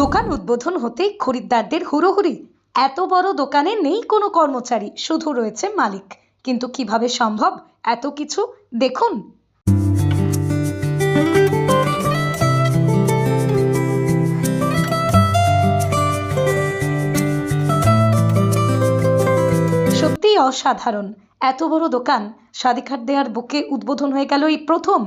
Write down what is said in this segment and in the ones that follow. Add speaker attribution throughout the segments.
Speaker 1: দোকান উদ্বোধন হতেই খরিদ্দারদের হুড়োহুড়ি। এত বড় দোকানে নেই কোনো কর্মচারী, শুধু রয়েছে মালিক। কিন্তু কীভাবে সম্ভব? এত কিছু দেখুন। সত্যিই অসাধারণ। এত বড় দোকান স্বাদিখার দেয়ার বুকে উদ্বোধন হয়ে গেল এই প্রথম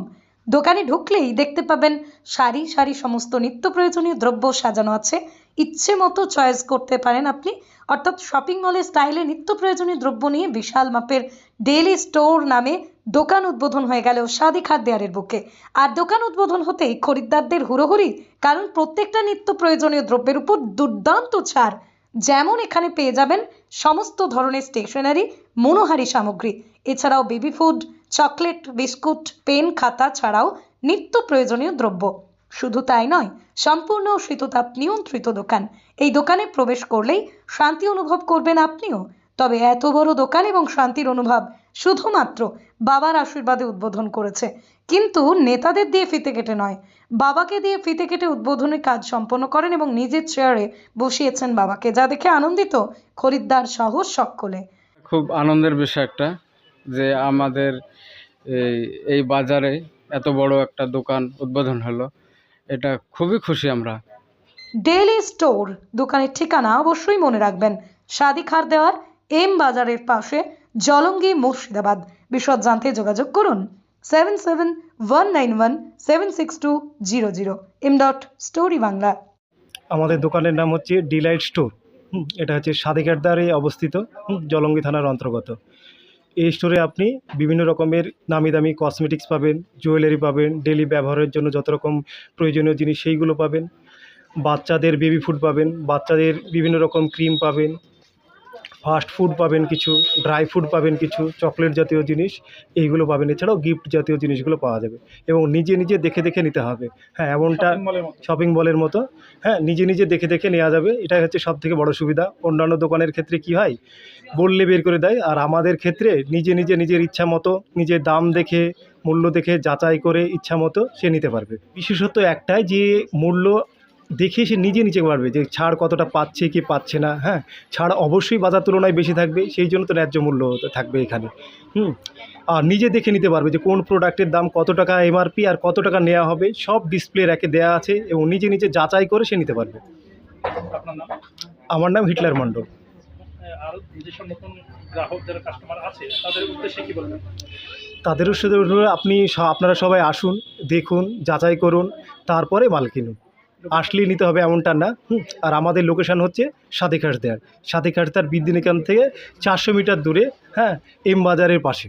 Speaker 1: দোকানে ঢুকলেই দেখতে পাবেন সারি সারি সমস্ত নিত্য প্রয়োজনীয় দ্রব্য সাজানো আছে। ইচ্ছে মতো চয়েস করতে পারেন আপনি। অর্থাৎ শপিং মলের স্টাইলে নিত্য প্রয়োজনীয় দ্রব্য নিয়ে বিশাল মাপের ডেইলি স্টোর নামে দোকান উদ্বোধন হয়ে গেল সাদি দেয়ারের বুকে। আর দোকান উদ্বোধন হতেই খরিদ্দারদের হুড়োহুড়ি, কারণ প্রত্যেকটা নিত্য প্রয়োজনীয় দ্রব্যের উপর দুর্দান্ত ছাড়। যেমন এখানে পেয়ে যাবেন সমস্ত ধরনের স্টেশনারি মনোহারি সামগ্রী। এছাড়াও baby food chocolate, biscuit, pen, খাতা ছাড়াও নিত্য প্রয়োজনীয় দ্রব্য। শুধু তাই নয়, সম্পূর্ণ শীততাপ নিয়ন্ত্রিত দোকান। এই দোকানে প্রবেশ করলেই শান্তি অনুভব করবেন আপনিও। তবে এত বড় দোকান এবং শান্তির অনুভব শুধুমাত্র বাবার আশীর্বাদে উদ্বোধন করেছে। কিন্তু নেতাদের দিয়ে ফিতে কেটে নয়, বাবাকে দিয়ে ফিতে কেটে উদ্বোধনের কাজ সম্পন্ন করেন এবং নিজের চেয়ারে বসিয়েছেন বাবাকে, যা দেখে আনন্দিত খরিদ্দার সহ সকলে।
Speaker 2: খুব আনন্দের বিষয় একটা। যে আমাদের এই এই বাজারে এত বড় একটা দোকান উদ্বোধন হলো এটা খুবই খুশি আমরা।
Speaker 1: ডেইলি স্টোর দোকানের ঠিকানা অবশ্যই মনে রাখবেন। শাদি খার দেওয়ার এম বাজারের পাশে জলঙ্গি মুর্শিদাবাদ। বিশদ জানতে যোগাযোগ করুন seven seven one nine one seven six two zero zero. M dot story Bangla.
Speaker 3: আমাদের দোকানের নাম হচ্ছে ডিলাইট স্টোর। হুম, এটা হচ্ছে সাদিকারদারে অবস্থিত জলঙ্গি থানার অন্তর্গত। এই স্টোরে আপনি বিভিন্ন রকমের নামি দামি কসমেটিক্স পাবেন জুয়েলারি পাবেন ডেলি ব্যবহারের জন্য যত রকম প্রয়োজনীয় জিনিস সেইগুলো পাবেন। বাচ্চাদের বেবি ফুড পাবেন, বাচ্চাদের বিভিন্ন রকম ক্রিম পাবেন। ফাস্ট ফুড পাবেন কিছু ড্রাই ফুড পাবেন কিছু চকলেট জাতীয় জিনিস এইগুলো পাবেন। এছাড়াও গিফট জাতীয় জিনিসগুলো পাওয়া যাবে। এবং নিজে নিজে দেখে দেখে নিতে হবে। হ্যাঁ এমনটা শপিং মলের মতো। হ্যাঁ নিজে নিজে দেখে দেখে নেওয়া যাবে। এটাই হচ্ছে সব থেকে বড় সুবিধা। অন্যান্য দোকানের ক্ষেত্রে কি হয়? বললে বের করে দেয়। আর আমাদের ক্ষেত্রে নিজে নিজে নিজের ইচ্ছা মতো নিজের দাম দেখে মূল্য দেখে যাচাই করে ইচ্ছা মতো সে নিতে পারবে। বিশেষত একটাই যে মূল্য দেখে সে নিজে নিজে পারবে যে ছাড় কতটা পাচ্ছে কি পাচ্ছে না হ্যাঁ? ছাড় অবশ্যই বাজার তুলনায় বেশি থাকবে সেই জন্য তো ন্যায্য মূল্য থাকবে এখানে। হুম? আর নিজে দেখে নিতে পারবে যে কোন প্রোডাক্টের দাম কত টাকা এমআরপি আর কত টাকা নেওয়া হবে সব ডিসপ্লে র্যাকে দেওয়া আছে এবং নিজে নিজে যাচাই করে সে নিতে পারবে। আমার নাম হিটলার মণ্ডল।
Speaker 4: তাদের উদ্দেশ্যে
Speaker 3: আপনি আপনারা সবাই আসুন দেখুন যাচাই করুন তারপরে মাল কিনুন। আসলেই নিতে হবে এমনটা না। আর আমাদের লোকেশান হচ্ছে সাদেখাস দেয়ার সাদেখাস দেয়ার বিদ্যুনিকান থেকে চারশো মিটার দূরে হ্যাঁ এম বাজারের পাশে।